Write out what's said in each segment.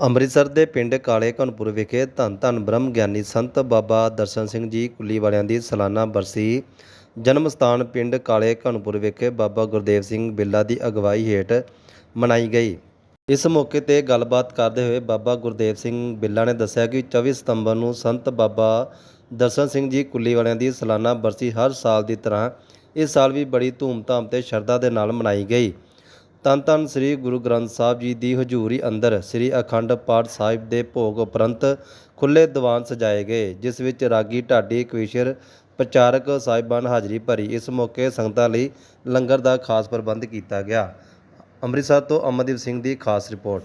ਅੰਮ੍ਰਿਤਸਰ ਦੇ ਪਿੰਡ ਕਾਲੇ ਘਨਪੁਰ ਵਿਖੇ ਧੰਨ ਧੰਨ ਬ੍ਰਹਮ ਗਿਆਨੀ ਸੰਤ ਬਾਬਾ ਦਰਸ਼ਨ ਸਿੰਘ ਜੀ ਕੁੱਲੀ ਵਾਲਿਆਂ ਦੀ ਸਾਲਾਨਾ ਬਰਸੀ ਜਨਮ ਸਥਾਨ ਪਿੰਡ ਕਾਲੇ ਘਨਪੁਰ ਵਿਖੇ ਬਾਬਾ ਗੁਰਦੇਵ ਸਿੰਘ ਬਿੱਲਾ ਦੀ ਅਗਵਾਈ ਹੇਠ ਮਨਾਈ ਗਈ। ਇਸ ਮੌਕੇ ਤੇ ਗੱਲਬਾਤ ਕਰਦੇ ਹੋਏ ਬਾਬਾ ਗੁਰਦੇਵ ਸਿੰਘ ਬਿੱਲਾ ਨੇ ਦੱਸਿਆ ਕਿ 24 ਸਤੰਬਰ ਨੂੰ ਸੰਤ ਬਾਬਾ ਦਰਸ਼ਨ ਸਿੰਘ ਜੀ ਕੁੱਲੀ ਵਾਲਿਆਂ ਦੀ ਸਾਲਾਨਾ ਬਰਸੀ ਹਰ ਸਾਲ ਦੀ ਤਰ੍ਹਾਂ ਇਸ ਸਾਲ ਵੀ ਬੜੀ ਧੂਮਧਾਮ ਤੇ ਸ਼ਰਧਾ ਦੇ ਨਾਲ ਮਨਾਈ ਗਈ। ਧੰਨ ਧੰਨ ਸ੍ਰੀ ਗੁਰੂ ਗ੍ਰੰਥ ਸਾਹਿਬ ਜੀ ਦੀ ਹਜ਼ੂਰੀ ਅੰਦਰ ਸ੍ਰੀ ਅਖੰਡ ਪਾਠ ਸਾਹਿਬ ਦੇ ਭੋਗ ਉਪਰੰਤ ਖੁੱਲੇ ਦੀਵਾਨ ਸਜਾਏ ਗਏ, ਜਿਸ ਵਿੱਚ ਰਾਗੀ, ਢਾਡੀ, ਕਵੀਸ਼ਰ, ਪ੍ਰਚਾਰਕ ਸਾਹਿਬਾਨ ਹਾਜ਼ਰੀ ਭਰੀ ਇਸ ਮੌਕੇ ਸੰਗਤਾਂ ਲਈ ਲੰਗਰ ਦਾ ਖਾਸ ਪ੍ਰਬੰਧ ਕੀਤਾ ਗਿਆ। ਅੰਮ੍ਰਿਤਸਰ ਤੋਂ ਅਮਨਦੀਪ ਸਿੰਘ ਦੀ ਖਾਸ ਰਿਪੋਰਟ।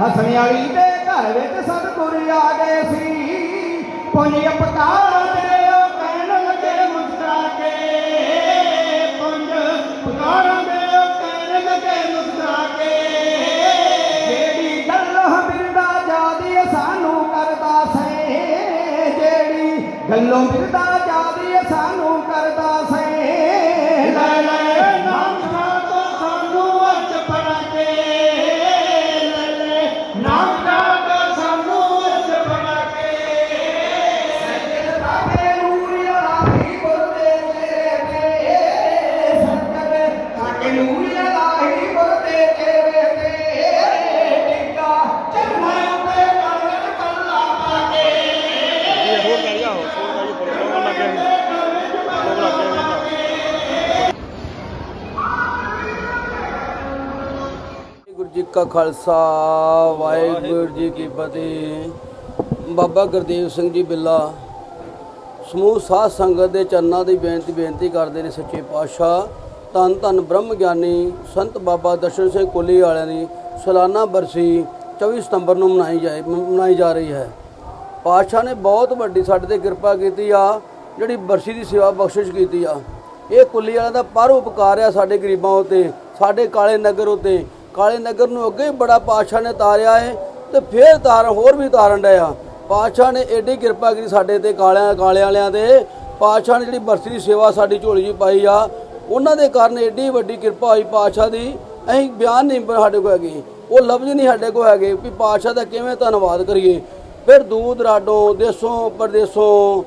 ਹਸਣੇ ਵਾਲੀ ਦੇ ਘਰ ਵਿੱਚ ਸਤਿਗੁਰੂ ਆ ਗਏ ਸੀ। ਪੁੰਜ ਪਕਾਰ ਦੇ ਉਹ ਕਹਿਣ ਲੱਗੇ ਮੁਸਕਰਾ ਕੇ ਪੁੰਜ ਪਕਾਰ ਦੇ ਉਹ ਕਹਿਣ ਲੱਗੇ ਮੁਸਕਰਾ ਕੇ ਜਿਹੜੀ ਗੱਲ ਬਿਰਦਾ ਜਾਦੀ ਸਾਨੂੰ ਕਰਦਾ ਸੇ ਜਿਹੜੀ ਗੱਲੋਂ ਬਿਰਦਾ ਜੀ ਕਾ ਖਾਲਸਾ, ਵਾਹਿਗੁਰੂ ਜੀ ਕੀ ਫਤਿਹ। ਬਾਬਾ ਗੁਰਦੇਵ ਸਿੰਘ ਜੀ ਬਿੱਲਾ, ਸਮੂਹ ਸਾਧ ਸੰਗਤ ਦੇ ਚਰਨਾਂ ਦੀ ਬੇਨਤੀ ਬੇਨਤੀ ਕਰਦੇ ਨੇ ਸੱਚੇ ਪਾਤਸ਼ਾਹ। ਧੰਨ ਧੰਨ ਬ੍ਰਹਮ ਗਿਆਨੀ ਸੰਤ ਬਾਬਾ ਦਰਸ਼ਨ ਸਿੰਘ ਕੋਲੀ ਵਾਲਿਆਂ ਦੀ ਸਾਲਾਨਾ ਬਰਸੀ 24 ਸਤੰਬਰ ਨੂੰ ਮਨਾਈ ਜਾਏ ਮਨਾਈ ਜਾ ਰਹੀ ਹੈ। ਪਾਤਸ਼ਾਹ ਨੇ ਬਹੁਤ ਵੱਡੀ ਸਾਡੇ ਤੇ ਕਿਰਪਾ ਕੀਤੀ ਆ, ਜਿਹੜੀ ਬਰਸੀ ਦੀ ਸੇਵਾ ਬਖਸ਼ਿਸ਼ ਕੀਤੀ ਆ। ਇਹ ਕੁੱਲੀ ਵਾਲਿਆਂ ਦਾ ਪਰ ਉਪਕਾਰ ਆ ਸਾਡੇ ਗਰੀਬਾਂ ਉਤੇ, ਸਾਡੇ ਕਾਲੇ ਨਗਰ ਉਤੇ। ਕਾਲੇ ਨਗਰ ਨੂੰ ਅੱਗੇ ਹੀ ਬੜਾ ਪਾਤਸ਼ਾਹ ਨੇ ਤਾਰਿਆ ਹੈ ਤੇ ਫੇਰ ਤਾਰ ਹੋਰ ਵੀ ਤਾਰਨ ਡਿਆ ਪਾਤਸ਼ਾਹ ਨੇ ਏਡੀ ਕਿਰਪਾ ਕੀਤੀ ਸਾਡੇ ਤੇ ਕਾਲਿਆਂ ਕਾਲਿਆਂ ਵਾਲਿਆਂ ਦੇ ਪਾਤਸ਼ਾਹ ਨੇ ਜਿਹੜੀ ਬਰਸੀ ਦੀ ਸੇਵਾ ਸਾਡੀ ਝੋਲੀ 'ਚ ਪਾਈ ਆ, ਉਹਨਾਂ ਦੇ ਕਾਰਨ ਏਡੀ ਵੱਡੀ ਕਿਰਪਾ ਹੋਈ ਪਾਤਸ਼ਾਹ ਦੀ। ਅਸੀਂ ਬਿਆਨ ਨਹੀਂ ਸਾਡੇ ਕੋਲ ਹੈਗੇ। ਉਹ ਲਫ਼ਜ਼ ਨਹੀਂ ਸਾਡੇ ਕੋਲ ਹੈਗੇ ਵੀ ਪਾਤਸ਼ਾਹ ਦਾ ਕਿਵੇਂ ਧੰਨਵਾਦ ਕਰੀਏ। ਫਿਰ ਦੂਰ ਦਰਾਡੋਂ ਦੇਸੋਂ, ਪਰਦੇਸੋਂ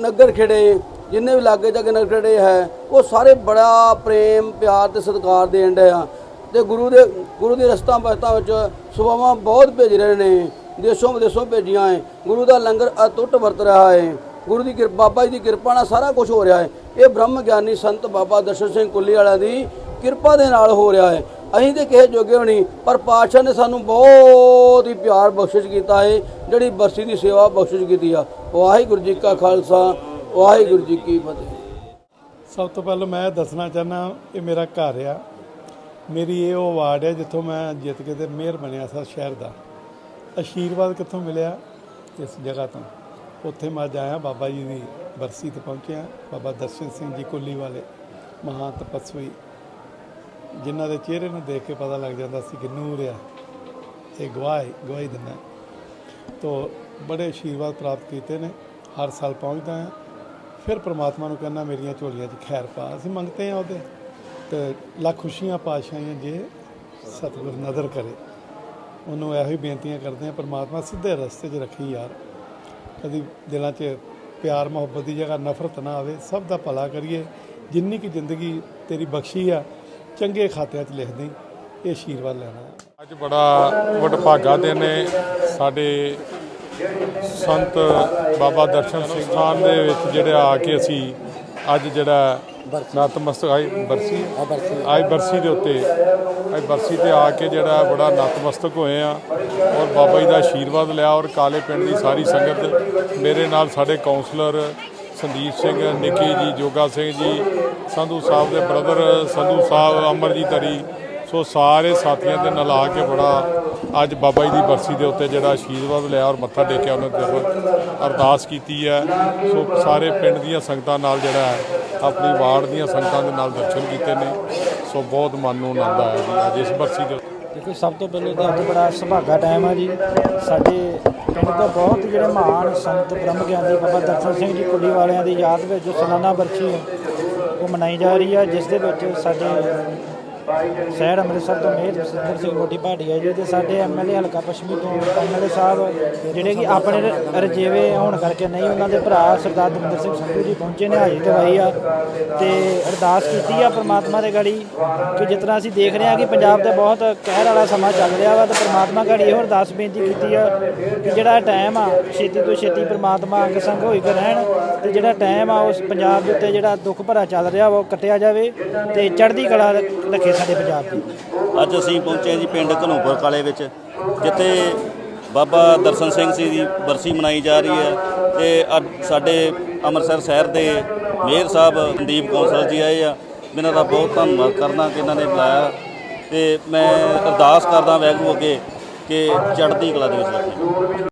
ਨਗਰ ਖੇੜੇ, ਜਿੰਨੇ ਵੀ ਲਾਗੇ ਜਾ ਕੇ ਨਗਰ ਖੇੜੇ ਹੈ, ਉਹ ਸਾਰੇ ਬੜਾ ਪ੍ਰੇਮ, ਪਿਆਰ ਤੇ ਸਤਿਕਾਰ ਦੇਣ ਡਏ ਆ। ਤੇ ਗੁਰੂ ਦੇ ਗੁਰੂ ਦੇ ਰਸਤਾ ਬਸਤਾਂ ਵਿੱਚ ਸੁਭਾਵਾਂ ਬਹੁਤ ਭੇਜ ਰਹੇ ਨੇ, ਦੇਸ਼ੋਂ ਵਿਦੇਸ਼ੋਂ ਭੇਜੀਆਂ ਹੈ ਗੁਰੂ ਦਾ ਲੰਗਰ ਅਟੁੱਟ ਵਰਤ ਰਿਹਾ ਹੈ ਗੁਰੂ ਦੀ ਕਿਰਪਾ, ਬਾਬਾ ਜੀ ਦੀ ਕਿਰਪਾ ਨਾਲ ਸਾਰਾ ਕੁਝ ਹੋ ਰਿਹਾ ਹੈ ਇਹ ਬ੍ਰਹਮ ਗਿਆਨੀ ਸੰਤ ਬਾਬਾ ਦਰਸ਼ਨ ਸਿੰਘ ਕੁੱਲੀ ਵਾਲਿਆਂ ਦੀ ਕਿਰਪਾ ਦੇ ਨਾਲ ਹੋ ਰਿਹਾ ਹੈ ਅਸੀਂ ਤੇ ਕਿਸੇ ਜੋਗੇ ਹੋਣੀ, ਪਰ ਪਾਤਸ਼ਾਹ ਨੇ ਸਾਨੂੰ ਬਹੁਤ ਹੀ ਪਿਆਰ ਬਖਸ਼ਿਸ਼ ਕੀਤਾ ਹੈ ਜਿਹੜੀ ਬਰਸੀ ਦੀ ਸੇਵਾ ਬਖਸ਼ਿਸ਼ ਕੀਤੀ ਆ। ਵਾਹਿਗੁਰੂ ਜੀ ਕਾ ਖਾਲਸਾ, ਵਾਹਿਗੁਰੂ ਜੀ ਕੀ ਫਤਿਹ। ਸਭ ਤੋਂ ਪਹਿਲਾਂ ਮੈਂ ਦੱਸਣਾ ਚਾਹੁੰਦਾ, ਇਹ ਮੇਰਾ ਘਰ ਆ। ਮੇਰੀ ਇਹ ਉਹ ਵਾਰਡ ਹੈ ਜਿੱਥੋਂ ਮੈਂ ਜਿੱਤ ਕੇ ਤੇ ਮੇਅਰ ਬਣਿਆ ਸੀ ਸ਼ਹਿਰ ਦਾ। ਆਸ਼ੀਰਵਾਦ ਕਿੱਥੋਂ ਮਿਲਿਆ? ਇਸ ਜਗ੍ਹਾ ਤੋਂ। ਉੱਥੇ ਮੈਂ ਅੱਜ ਆਇਆ, ਬਾਬਾ ਜੀ ਦੀ ਬਰਸੀ ਤੇ ਪਹੁੰਚਿਆ, ਬਾਬਾ ਦਰਸ਼ਨ ਸਿੰਘ ਜੀ ਕੁੱਲੀ ਵਾਲੇ ਮਹਾਨ ਤਪਸਵੀ, ਜਿਨ੍ਹਾਂ ਦੇ ਚਿਹਰੇ ਨੂੰ ਦੇਖ ਕੇ ਪਤਾ ਲੱਗ ਜਾਂਦਾ ਸੀ ਕਿ ਨੂਰ ਆ। ਇਹ ਗਵਾਹੀ ਗਵਾਹੀ ਦਿੰਦਾ ਤੋ ਬੜੇ ਆਸ਼ੀਰਵਾਦ ਪ੍ਰਾਪਤ ਕੀਤੇ ਨੇ। ਹਰ ਸਾਲ ਪਹੁੰਚਦਾ ਹਾਂ ਫਿਰ ਪ੍ਰਮਾਤਮਾ ਨੂੰ ਕਹਿੰਦਾ, ਮੇਰੀਆਂ ਝੋਲੀਆਂ 'ਚ ਖੈਰ ਪਾ। ਅਸੀਂ ਮੰਗਤੇ ਆ ਉਹਦੇ। ਤੇ ਲੱਖ ਖੁਸ਼ੀਆਂ ਪਾਸ਼ਾਈਆਂ ਜੇ ਸਤਿਗੁਰ ਨਜ਼ਰ ਕਰੇ। ਉਹਨੂੰ ਇਹੋ ਹੀ ਬੇਨਤੀਆਂ ਕਰਦੇ ਆ ਪਰਮਾਤਮਾ ਸਿੱਧੇ ਰਸਤੇ 'ਚ ਰੱਖੀ ਯਾਰ। ਕਦੀ ਦਿਲਾਂ 'ਚ ਪਿਆਰ, ਮੁਹੱਬਤ ਦੀ ਜਗ੍ਹਾ ਨਫ਼ਰਤ ਨਾ ਆਵੇ, ਸਭ ਦਾ ਭਲਾ ਕਰੀਏ। ਜਿੰਨੀ ਕਿ ਜ਼ਿੰਦਗੀ ਤੇਰੀ ਬਖਸ਼ੀ ਆ, ਚੰਗੇ ਖਾਤਿਆਂ 'ਚ ਲਿਖ ਦੇਈਂ ਇਹ ਆਸ਼ੀਰਵਾਦ ਲੈਣਾ। ਅੱਜ ਬੜਾ ਵਡਭਾਗਾ ਦਿਨ ਨੇ ਸਾਡੇ ਸੰਤ ਬਾਬਾ ਦਰਸ਼ਨ ਸਿੰਘ ਸਥਾਨ ਦੇ ਵਿੱਚ, ਜਿਹੜੇ ਆ ਕੇ ਅਸੀਂ ਅੱਜ ਜਿਹੜਾ ਨਤਮਸਤਕ ਆਈ ਬਰਸੀ। ਆਈ ਬਰਸੀ ਦੇ ਉੱਤੇ। ਆਈ ਬਰਸੀ ਤੇ ਆ ਕੇ ਜਿਹੜਾ ਬੜਾ ਨਤਮਸਤਕ ਹੋਏ ਆ ਔਰ ਬਾਬਾ ਜੀ ਦਾ ਆਸ਼ੀਰਵਾਦ ਲਿਆ ਔਰ ਕਾਲੇ ਪਿੰਡ ਦੀ ਸਾਰੀ ਸੰਗਤ। ਮੇਰੇ ਨਾਲ ਸਾਡੇ ਕਾਉਂਸਲਰ ਸੰਦੀਪ ਸਿੰਘ ਨਿੱਕੀ ਜੀ ਜੋਗਾ ਸਿੰਘ ਜੀ ਸੰਧੂ ਸਾਹਿਬ ਦੇ ਬ੍ਰਦਰ ਸੰਧੂ ਸਾਹਿਬ ਅਮਰਜੀਤ ਹਰੀ ਸੋ ਸਾਰੇ ਸਾਥੀਆਂ ਦੇ ਨਾਲ ਆ ਕੇ ਬੜਾ ਅੱਜ ਬਾਬਾ ਜੀ ਦੀ ਬਰਸੀ ਦੇ ਉੱਤੇ ਜਿਹੜਾ ਆਸ਼ੀਰਵਾਦ ਲਿਆ ਔਰ ਮੱਥਾ ਟੇਕਿਆ ਉਹਨਾਂ ਦੇ ਅਰਦਾਸ ਕੀਤੀ ਹੈ। ਸੋ ਸਾਰੇ ਪਿੰਡ ਦੀਆਂ ਸੰਗਤਾਂ ਨਾਲ ਜਿਹੜਾ ਹੈ, ਆਪਣੀ ਵਾਰਡ ਦੀਆਂ ਸੰਗਤਾਂ ਦੇ ਨਾਲ ਦਰਸ਼ਨ ਕੀਤੇ ਨੇ। ਸੋ ਬਹੁਤ ਮਨ ਨੂੰ ਆਨੰਦ ਆਇਆ ਜੀ ਅੱਜ ਇਸ ਬਰਸੀ ਦੇ ਉੱਤੇ। ਦੇਖੋ, ਸਭ ਤੋਂ ਪਹਿਲੇ ਤਾਂ ਅੱਜ ਬੜਾ ਸੁਭਾਗਾ ਟਾਈਮ ਆ ਜੀ। ਸਾਡੇ ਪਿੰਡ ਤੋਂ ਬਹੁਤ ਜਿਹੜੇ ਮਹਾਨ ਸੰਤ ਬ੍ਰਹਮ ਗਿਆਨੀ ਬਾਬਾ ਦਰਸ਼ਨ ਸਿੰਘ ਜੀ ਕੁੱਲੀ ਵਾਲਿਆਂ ਦੀ ਯਾਦ ਵਿੱਚ ਜੋ ਸਲਾਨਾ ਬਰਸੀ ਹੈ, ਉਹ ਮਨਾਈ ਜਾ ਰਹੀ ਹੈ ਜਿਸ ਦੇ ਵਿੱਚ ਸਾਡੇ ਸ਼ਹਿਰ ਅੰਮ੍ਰਿਤਸਰ ਤੋਂ ਮੇਰ ਸਿੰਦਰ ਸਿੰਘ ਮੋਟੀ ਭਾਟੀਆ ਜੀ ਤੇ ਸਾਡੇ ਐਮਐਲਏ ਹਲਕਾ ਪੱਛਮੀ ਤੋਂ ਐਮਐਲਏ ਸਾਹਿਬ, ਜਿਹੜੇ ਕਿ ਆਪਣੇ ਰਜੇਵੇ ਹੋਣ ਕਰਕੇ ਨਹੀਂ ਉਹਨਾਂ ਦੇ ਭਰਾ ਸਰਦਾਰ ਦਵਿੰਦਰ ਸਿੰਘ ਸੰਧੂ ਜੀ ਪਹੁੰਚੇ ਨੇ, ਹਾਜ਼ਰੀ ਦਵਾਈ ਆ ਤੇ ਅਰਦਾਸ ਕੀਤੀ ਆ ਪ੍ਰਮਾਤਮਾ ਦੇ ਗੜੀ ਕਿ ਜਿਸ ਤਰ੍ਹਾਂ ਅਸੀਂ ਦੇਖ ਰਹੇ ਹਾਂ ਕਿ ਪੰਜਾਬ ਦਾ ਬਹੁਤ ਕਹਿਰ ਵਾਲਾ ਸਮਾਂ ਚੱਲ ਰਿਹਾ ਵਾ ਤੇ ਪ੍ਰਮਾਤਮਾ ਗੜੀ ਇਹੋ ਅਰਦਾਸ ਬੇਨਤੀ ਕੀਤੀ ਆ ਕਿ ਜਿਹੜਾ ਟਾਈਮ ਆ, ਛੇਤੀ ਤੋਂ ਛੇਤੀ ਪ੍ਰਮਾਤਮਾ ਅੰਗ ਸੰਗ ਹੋਈ ਕੇ ਰਹਿਣ ਤੇ ਜਿਹੜਾ ਟਾਈਮ ਆ, ਉਸ ਪੰਜਾਬ ਦੇ ਉੱਤੇ ਜਿਹੜਾ ਦੁੱਖ ਭਰਾ ਚੱਲ ਰਿਹਾ ਵਾ ਉਹ ਕੱਟਿਆ ਜਾਵੇ ਤੇ ਚੜ੍ਹਦੀ ਕਲਾ ਰੱਖੇ ਸਾਡੇ ਪੰਜਾਬ ਦੀ। ਅੱਜ ਅਸੀਂ ਪਹੁੰਚੇ ਜੀ ਪਿੰਡ ਘਨੌਪੁਰ ਕਾਲੇ ਵਿੱਚ, ਜਿੱਥੇ ਬਾਬਾ ਦਰਸ਼ਨ ਸਿੰਘ ਜੀ ਦੀ ਬਰਸੀ ਮਨਾਈ ਜਾ ਰਹੀ ਹੈ ਤੇ ਅੱਜ ਸਾਡੇ ਅੰਮ੍ਰਿਤਸਰ ਸ਼ਹਿਰ ਦੇ ਮੇਅਰ ਸਾਹਿਬ ਸੰਦੀਪ ਕੌਂਸਲ ਜੀ ਆਏ ਆ। ਇਹਨਾਂ ਦਾ ਬਹੁਤ ਧੰਨਵਾਦ ਕਰਦਾ ਕਿ ਇਹਨਾਂ ਨੇ ਬੁਲਾਇਆ ਤੇ ਮੈਂ ਅਰਦਾਸ ਕਰਦਾ ਵੈਗਰੂ ਅੱਗੇ ਕਿ ਚੜ੍ਹਦੀ ਕਲਾ ਦੇ ਵਿੱਚ ਰੱਖੇ।